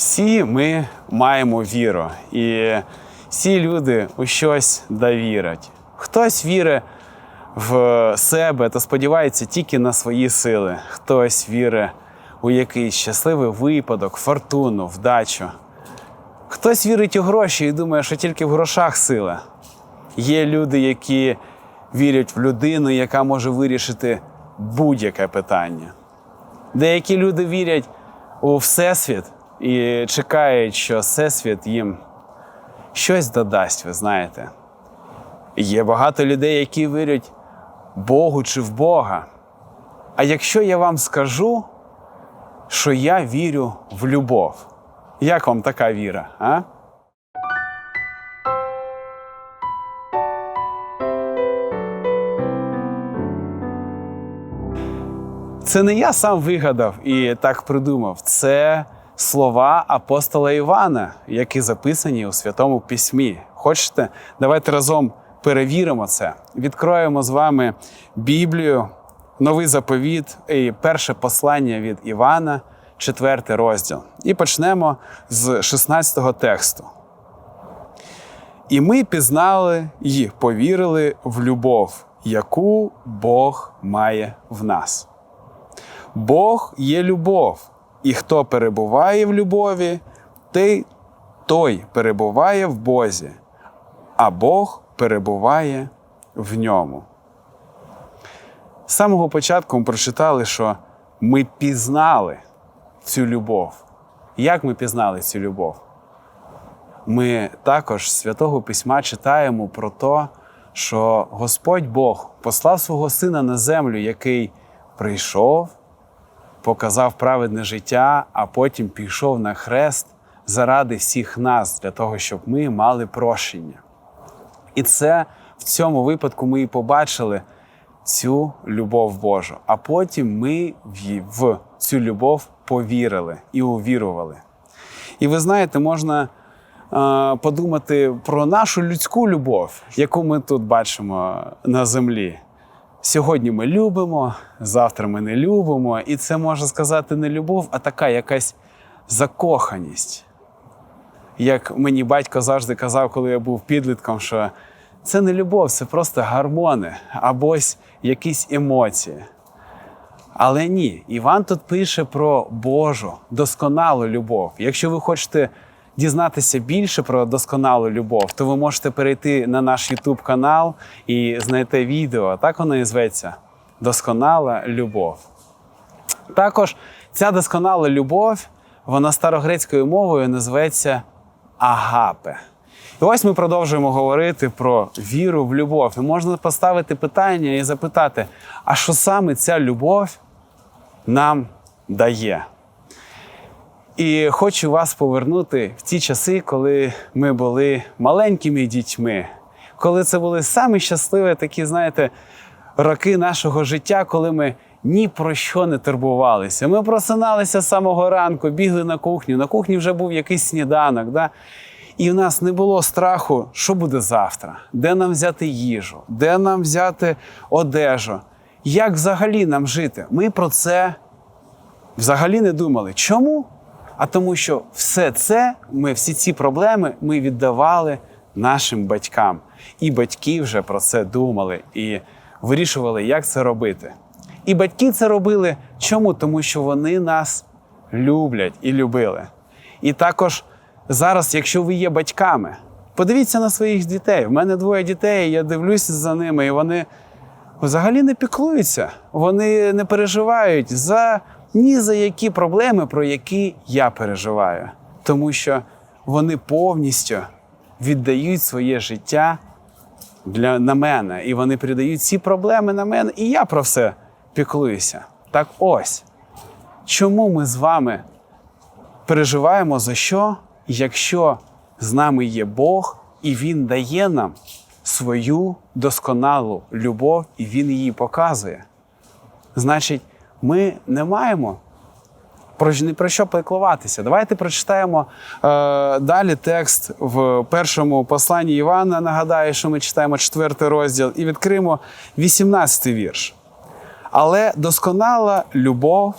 Всі ми маємо віру, і всі люди у щось довірять. Хтось вірить в себе та сподівається тільки на свої сили, хтось вірить у якийсь щасливий випадок, фортуну, вдачу. Хтось вірить у гроші і думає, що тільки в грошах сила. Є люди, які вірять в людину, яка може вирішити будь-яке питання. Деякі люди вірять у Всесвіт і чекають, що Всесвіт їм щось додасть, ви знаєте. Є багато людей, які вірять Богу чи в Бога. А якщо я вам скажу, що я вірю в любов, як вам така віра? А? Це не я сам вигадав і так придумав. Це слова апостола Івана, які записані у Святому Письмі. Хочете? Давайте разом перевіримо це. Відкроємо з вами Біблію, новий заповіт і перше послання від Івана, четвертий розділ. І почнемо з 16-го тексту. І ми пізнали і повірили в любов, яку Бог має в нас. Бог є любов, і хто перебуває в любові, той, той перебуває в Бозі, а Бог перебуває в ньому. З самого початку ми прочитали, що ми пізнали цю любов. Як ми пізнали цю любов? Ми також з Святого Письма читаємо про те, що Господь Бог послав свого Сина на землю, який прийшов, показав праведне життя, а потім пішов на хрест заради всіх нас, для того, щоб ми мали прощення. І це в цьому випадку ми і побачили цю любов Божу. А потім ми в цю любов повірили і увірували. І ви знаєте, можна подумати про нашу людську любов, яку ми тут бачимо на землі. Сьогодні ми любимо, завтра ми не любимо, і це можна сказати не любов, а така якась закоханість. Як мені батько завжди казав, коли я був підлітком, що це не любов, це просто гормони або якісь емоції. Але ні, Іван тут пише про Божу досконалу любов. Якщо ви хочете дізнатися більше про досконалу любов, то ви можете перейти на наш YouTube канал і знайти відео. Так воно і зветься Досконала любов. Також ця досконала любов, вона старогрецькою мовою називається агапе. І ось ми продовжуємо говорити про віру в любов. І можна поставити питання і запитати, а що саме ця любов нам дає? І хочу вас повернути в ті часи, коли ми були маленькими дітьми, коли це були самі щасливі такі, знаєте, роки нашого життя, коли ми ні про що не турбувалися. Ми просиналися з самого ранку, бігли на кухню. На кухні вже був якийсь сніданок. Да? І в нас не було страху, що буде завтра, де нам взяти їжу, де нам взяти одежу, як взагалі нам жити. Ми про це взагалі не думали. Чому? А тому, що все це, ми, всі ці проблеми ми віддавали нашим батькам. І батьки вже про це думали і вирішували, як це робити. І батьки це робили чому? Тому що вони нас люблять і любили. І також зараз, якщо ви є батьками, подивіться на своїх дітей. В мене двоє дітей, я дивлюся за ними, і вони взагалі не піклуються. Вони не переживають за ні за які проблеми, про які я переживаю. Тому що вони повністю віддають своє життя для, на мене, і вони передають ці проблеми на мене, і я про все піклуюся. Так ось, чому ми з вами переживаємо за що, якщо з нами є Бог, і Він дає нам свою досконалу любов, і Він її показує. Значить, ми не маємо про що піклуватися. Давайте прочитаємо е, далі текст в першому посланні Івана. Нагадаю, що ми читаємо четвертий розділ і відкриємо 18 вірш. Але досконала любов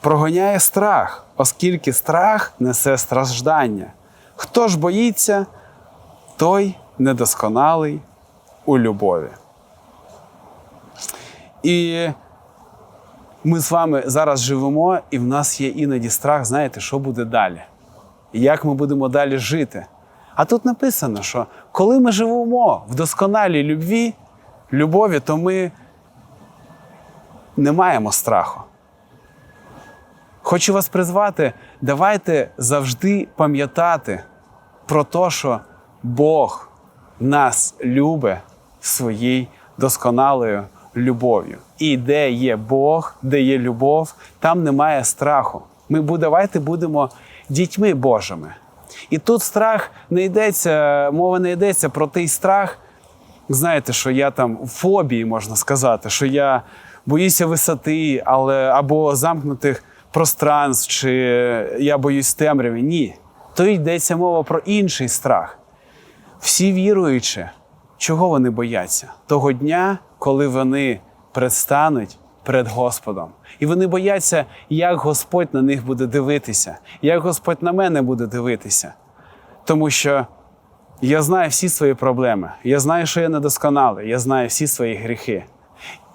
прогоняє страх, оскільки страх несе страждання. Хто ж боїться, той недосконалий у любові. І ми з вами зараз живемо, і в нас є іноді страх, знаєте, що буде далі? Як ми будемо далі жити? А тут написано, що коли ми живемо в досконалій любві, любові, то ми не маємо страху. Хочу вас призвати, давайте завжди пам'ятати про те, що Бог нас любить своєю досконалою любов'ю. І де є Бог, де є любов, там немає страху. Ми давайте будемо дітьми Божими. І тут страх не йдеться, мова не йдеться про той страх, знаєте, що я там в фобії, можна сказати, що я боюся висоти, але або замкнутих пространств, чи я боюсь темряви. Ні. То йдеться мова про інший страх. Всі віруючі, чого вони бояться? Того дня, коли вони предстануть перед Господом. І вони бояться, як Господь на них буде дивитися, як Господь на мене буде дивитися. Тому що я знаю всі свої проблеми, я знаю, що я недосконалий, я знаю всі свої гріхи.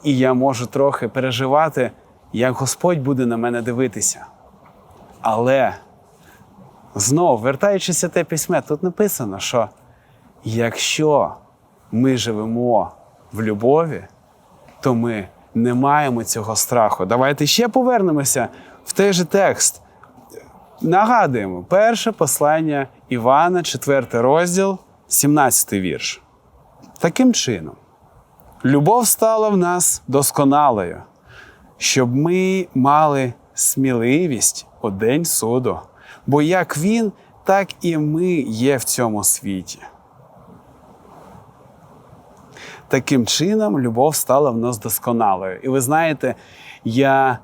І я можу трохи переживати, як Господь буде на мене дивитися. Але знову, вертаючись те письме, тут написано, що якщо ми живемо в любові, то ми не маємо цього страху. Давайте ще повернемося в той же текст. Нагадуємо, перше послання Івана, 4 розділ, 17 вірш. Таким чином, любов стала в нас досконалою, щоб ми мали сміливість у день суду. Бо як він, так і ми є в цьому світі. Таким чином, любов стала в нас досконалою. І ви знаєте, я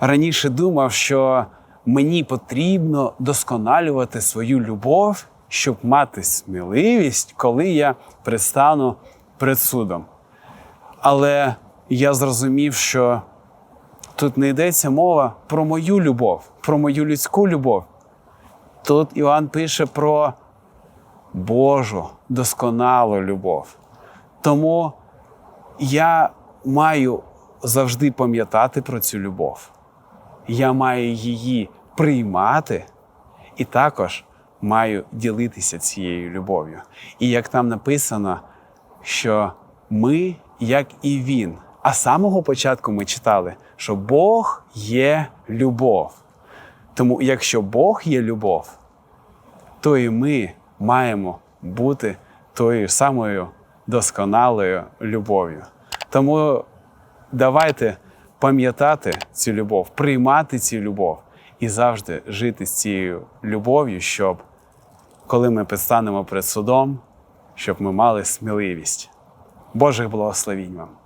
раніше думав, що мені потрібно досконалювати свою любов, щоб мати сміливість, коли я предстану перед судом. Але я зрозумів, що тут не йдеться мова про мою любов, про мою людську любов. Тут Іван пише про Божу досконалу любов. Тому я маю завжди пам'ятати про цю любов. Я маю її приймати і також маю ділитися цією любов'ю. І як там написано, що ми, як і Він. А з самого початку ми читали, що Бог є любов. Тому якщо Бог є любов, то і ми маємо бути тою самою досконалою любов'ю. Тому давайте пам'ятати цю любов, приймати цю любов і завжди жити з цією любов'ю, щоб коли ми підстанемо перед судом, щоб ми мали сміливість. Божих благословінь вам!